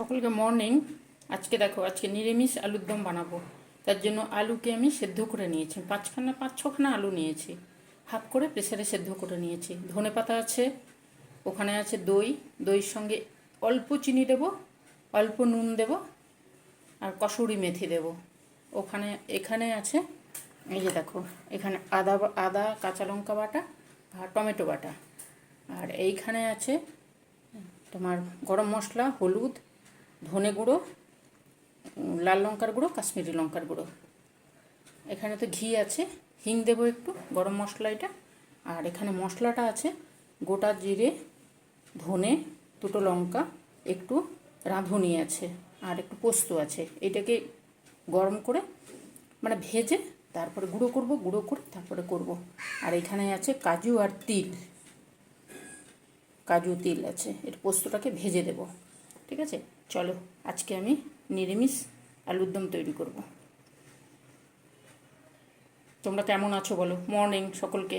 সকলকে মর্নিং আজকে দেখো, আজকে নিরামিষ আলুর দম বানাবো। তার জন্য আলুকে আমি সেদ্ধ করে নিয়েছি। পাঁচখানা, পাঁচ ছখানা আলু নিয়েছি। হাফ করে প্রেসারে সেদ্ধ করে নিয়েছি। ধনে পাতা আছে, ওখানে আছে দই। দইয়ের সঙ্গে অল্প চিনি দেব, অল্প নুন দেব, আর কসুরি মেথি দেব। ওখানে, এখানে আছে, এই যে দেখো, এখানে আদা আদা, কাঁচা লঙ্কা বাটা আর টমেটো বাটা। আর এইখানে আছে তোমার গরম মশলা, হলুদ ধনে গুঁড়ো লাল লঙ্কার গুঁড়ো, কাশ্মীরি লঙ্কার গুঁড়ো। এখানে তো ঘি আছে, হিং দেবো একটু, গরম মশলা এটা। আর এখানে মশলাটা আছে, গোটা জিরে, ধনে, দুটো লঙ্কা, একটু রাঁধুনি আছে, আর একটু পোস্ত আছে। এটাকে গরম করে মানে ভেজে তারপরে গুঁড়ো করব, গুঁড়ো করে তারপরে করব। আর এখানে আছে কাজু আর তিল। কাজু তিল আছে, এর পোস্তটাকে ভেজে দেব। ঠিক আছে? চলো, আজকে আমি নিরামিষ আলুর দম তৈরি করব। তোমরা কেমন আছো বলো? মর্নিং সকলকে।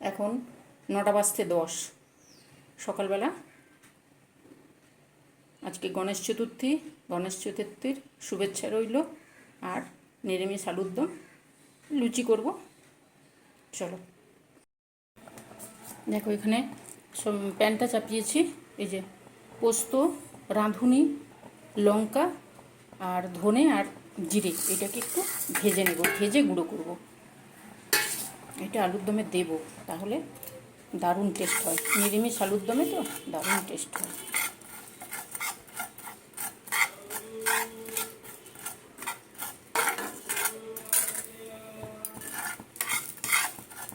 এখন নটা বাজতে দশ। সকালবেলা আজকে গণেশ চতুর্থী। গণেশ চতুর্থীর শুভেচ্ছা রইল আর নিরামিষ আলুর দম লুচি করব। চলো। দেখো এখানে প্যানটা চাপিয়েছি। এই যে পোস্ত রাঁধুনি, লঙ্কা আর ধনে আর জিরে। এটাকে একটু ভেজে নেব। ভেজে গুঁড়ো করব। এটা আলুর দমে দেব, তাহলে দারুণ টেস্ট হয়। নিরামিষ আলুর দমে তো দারুণ টেস্ট হয়।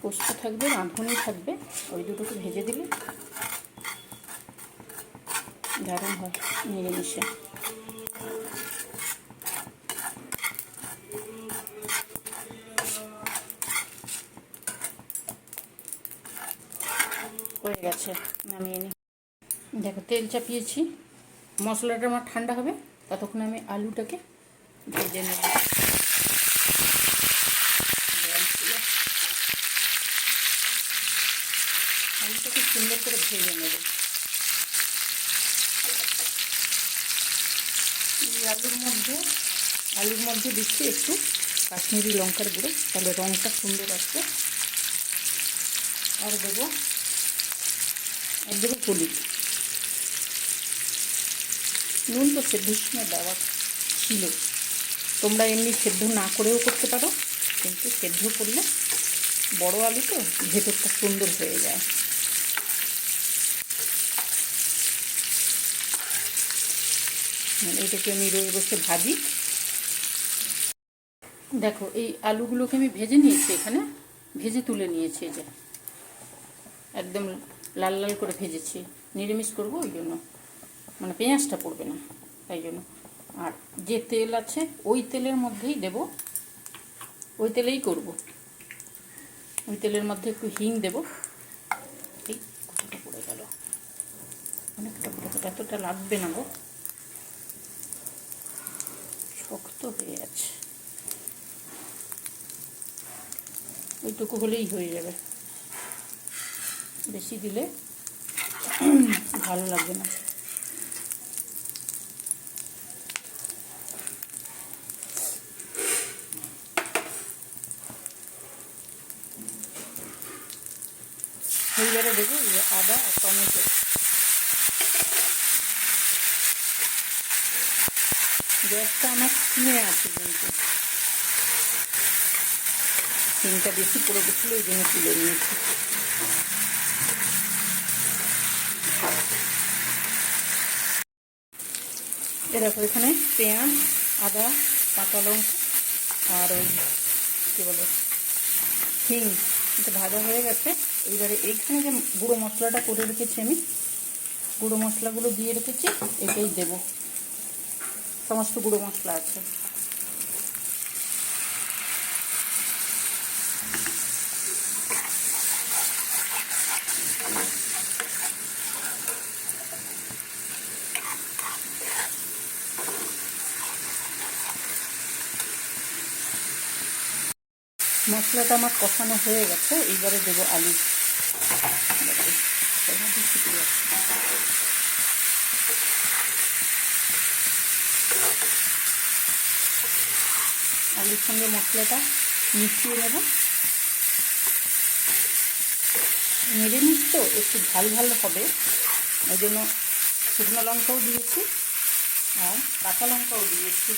পোস্ত থাকবে, রাঁধুনি থাকবে। ওই দুটোকে ভেজে দিলে দারুণ হয় নিরামিষে হয়ে গেছে, নামিয়ে নিই দেখো, তেল চাপিয়েছি। মশলাটা আমার ঠান্ডা হবে, ততক্ষণ আমি আলুটাকে ভেজে নেব। আলুটাকে সুন্দর করে ভেজে নেব এই আলুর মধ্যে আলুর মধ্যে দিচ্ছি একটু কাশ্মীরি লঙ্কার গুঁড়ো, তাহলে রঙটা সুন্দর আসবে। আর দেবো আর দেবো হলুদ। নুন তো সেদ্ধর সময় দেওয়া ছিল। তোমরা এমনি সেদ্ধ না করেও করতে পারো, কিন্তু সেদ্ধ করলে বড় আলু তো ভেতরটা সুন্দর হয়ে যায়। এটাকে আমি রয়ে বসে ভাজি। দেখো, এই আলুগুলোকে আমি ভেজে নিয়েছি এখানে। ভেজে তুলে নিয়েছি এই যে। একদম লাল লাল করে ভেজেছি। নিরামিষ করব ওই জন্য। মানে পেঁয়াজটা পড়বে না, তাই জন্য। আর যে তেল আছে, ওই তেলের মধ্যেই দেব। ওই তেলেই করব। ওই তেলের মধ্যে একটু হিং দেব। এই কতটা পড়ে গেল। অনেকটা পড়ে গেল। এতটা লাগবে না গো। শক্ত হয়ে আছে। ওইটুকু হলেই হয়ে যাবে। বেশি দিলে ভালো লাগবে না। এইবারে এই আদা আর টমেটো। গ্যাসটা আমার কিনে আছে কিন্তু। সিমটা বেশি পড়ে গেছিল ওই জন্য তুলে নিয়েছি। এরকম এখানে পেঁয়াজ, আদা কাঁচা লঙ্কা আর ওই কী বলে, হিং, এটা ভাজা হয়ে গেছে। এইবারে এইখানে যে গুঁড়ো মশলাটা করে রেখেছি আমি, গুঁড়ো মশলাগুলো দিয়ে রেখেছি, এটাই দেব। সমস্ত গুঁড়ো মশলা আছে মশলাটা আমার কষানো হয়ে গেছে এইবারে দেবো আলু ফুটে। আলুর সঙ্গে মশলাটা মিশিয়ে নেব। নিরামিষ তো, একটু ঝাল ঝাল হবে। ওই জন্য শুকনো লঙ্কাও দিয়েছি আর কাঁচা লঙ্কাও দিয়েছি।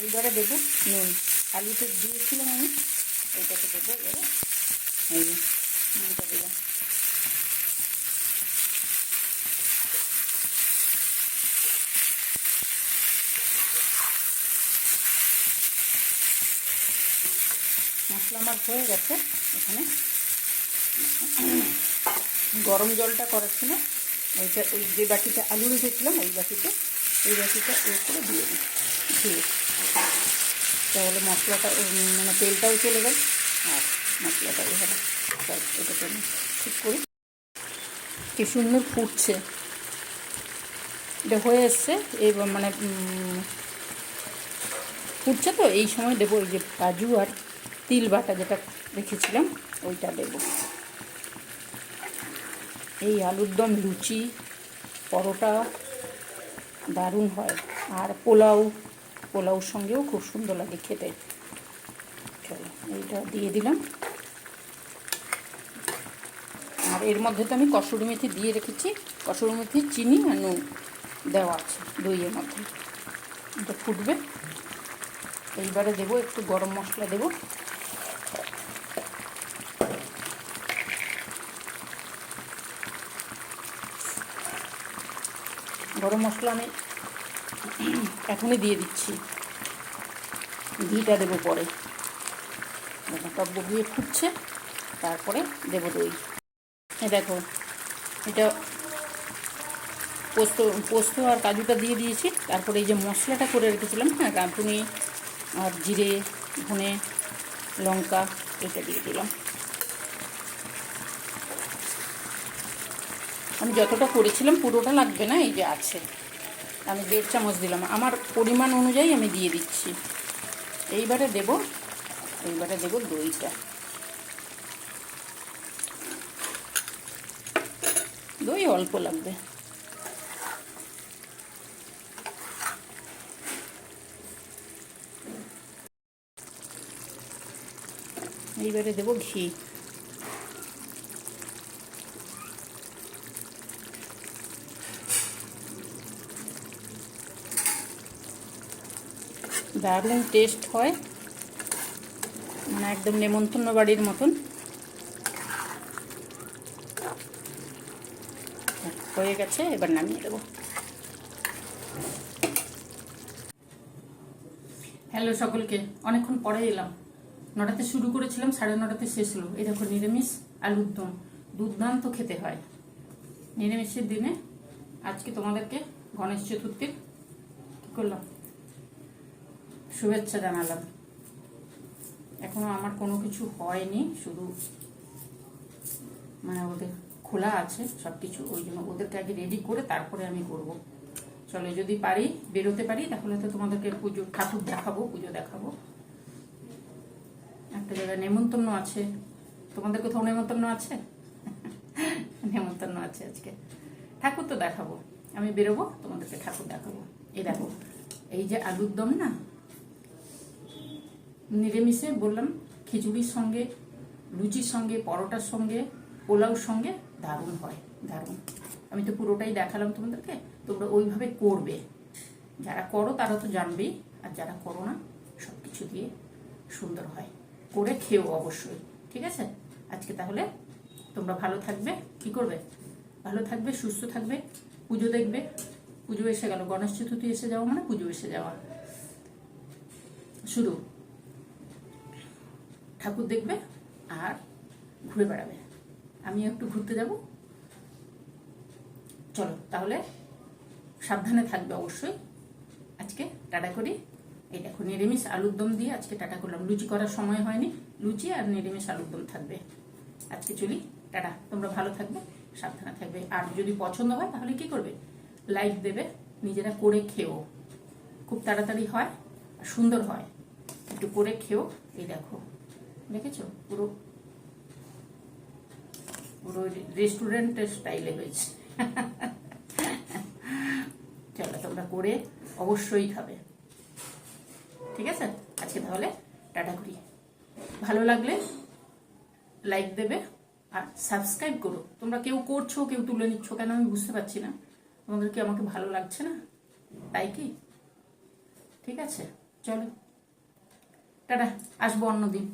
এইবারে দেবো নুন। আলুতে দিয়েছিলাম আমি, এইটাকে দেবো, এবারে নুনটা দিলাম। মশলা আমার হয়ে গেছে এখানে। গরম জলটা করা ছিল। ওইটা ওই যে বাটিতে আলু রেখেছিলাম, ওই বাটিতে, ওই বাটিটা এ করে দিয়ে দিই। দিয়ে তাহলে মশলাটা মানে তেলটাও চলে গেল। আর মশলাটা এভাবে এটাকে আমি ঠিক করি। কি সুন্দর ফুটছে। এটা হয়ে এসছে। এবার মানে ফুটছে তো, এই সময় দেবো ওই যে কাজু আর তিল বাটা যেটা রেখেছিলাম, ওইটা দেবো। এই আলুর দম, লুচি, পরোটা দারুণ হয়। আর পোলাও, পোলাওর সঙ্গেও খুব সুন্দর লাগে খেতে। চলো, এইটা দিয়ে দিলাম। আর এর মধ্যে তো আমি কসুরি মেথি দিয়ে রেখেছি। কসুরি মেথি, চিনি আর নুন দেওয়া আছে দইয়ের মধ্যে। এটা ফুটবে। এইবারে দেবো, একটু গরম মশলা দেবো। মশলা আমি এখনই দিয়ে দিচ্ছি। ঘিটা দেবো পরে। টক বগিয়ে ফুটছে, তারপরে দেবো দই। এ দেখো, এটা পোস্ত পোস্ত আর কাজুটা দিয়ে দিয়েছি। তারপরে এই যে মশলাটা করে রেখেছিলাম হ্যাঁ রাঁধুনি আর জিরে, ধনে, লঙ্কা, এটা দিয়ে দিলাম। আমি যতটা করেছিলাম, পুরোটা লাগবে না, এই যে আছে। আমি দেড় চামচ দিলাম। আমার পরিমাণ অনুযায়ী আমি দিয়ে দিচ্ছি। এইবারে দেব এইবারে দেব দইটা। দই অল্প লাগবে। এইবারে দেব ঘি। দারুণ টেস্ট হয়। মানে একদম নেমন্তন্ন বাড়ির মতন। হয়ে গেছে, এবার নামিয়ে দেবো। হ্যালো সকলকে, অনেকক্ষণ পরে এলাম। নটাতে শুরু করেছিলাম, সাড়ে নটাতে শেষ হলো। এই দেখো নিরামিষ আলুর দম দুর্দান্ত খেতে হয়। নিরামিষের দিনে আজকে তোমাদেরকে গণেশ চতুর্থীর কী করলাম? শুভেচ্ছা জানালাম। এখনও আমার কোনো কিছু হয়নি, শুধু মানে ওদের খোলা আছে সব কিছু ওই জন্য ওদেরকে আগে রেডি করে তারপরে আমি করব। চলো, যদি পারি, বেরোতে পারি, তাহলে তো তোমাদেরকে পুজো, ঠাকুর দেখাবো, পুজো দেখাবো। একটা জায়গায় নেমন্তন্ন আছে। তোমাদের কোথাও নেমন্তন্ন আছে? নেমন্তন্ন আছে আজকে। ঠাকুর তো দেখাবো। আমি বেরোবো, তোমাদেরকে ঠাকুর দেখাবো। এই দেখো, এই যে আলুর দম না? নিরামিষে বললাম, খিচুড়ির সঙ্গে, লুচির সঙ্গে, পরোটার সঙ্গে, পোলাওর সঙ্গে দারুণ হয়, দারুণ। আমি তো পুরোটাই দেখালাম তোমাদেরকে, তোমরা ওইভাবে করবে। যারা করো তারা তো জানবেই, আর যারা করো না সব কিছু দিয়ে সুন্দর হয়। করে খেও অবশ্যই, ঠিক আছে? আজকে তাহলে তোমরা ভালো থাকবে, কি করবে? ভালো থাকবে, সুস্থ থাকবে, পুজো দেখবে। পুজো এসে গেল, গণেশ চতুর্থী এসে যাওয়া মানে পুজো এসে যাওয়া। শুরু ঠাকুর দেখবে আর ঘুরে বেড়াবে। আমি একটু ঘুরতে যাব। চলো, তাহলে সাবধানে থাকবে অবশ্যই। আজকে টাটা করি। এই দেখো, নিরামিষ আলুর দম দিয়ে আজকে টাটা করলাম। লুচি করার সময় হয়নি। লুচি আর নিরামিষ আলুর দম থাকবে। আজকে চলি। টাটা। তোমরা ভালো থাকবে, সাবধানে থাকবে। আর যদি পছন্দ হয়, তাহলে কি করবে? লাইক দেবে, নিজেরা করে খেও। খুব তাড়াতাড়ি হয় আর সুন্দর হয়। একটু করে খেও। এই দেখো। দেখেছ? পুরো পুরো রেস্টুরেন্টের স্টাইলে হয়েছে। চলো তোমরা করে অবশ্যই খাবে। ঠিক আছে? আজকে তাহলে টাটা করি। ভালো লাগলে লাইক দেবে আর সাবস্ক্রাইব করো। তোমরা কেউ করছ, কেউ তুলে নিচ্ছ কেন আমি বুঝতে পারছি না। তোমাদের কি আমাকে ভালো লাগছে না? তাই কি? ঠিক আছে? চলো। টাটা, আসব অন্যদিন।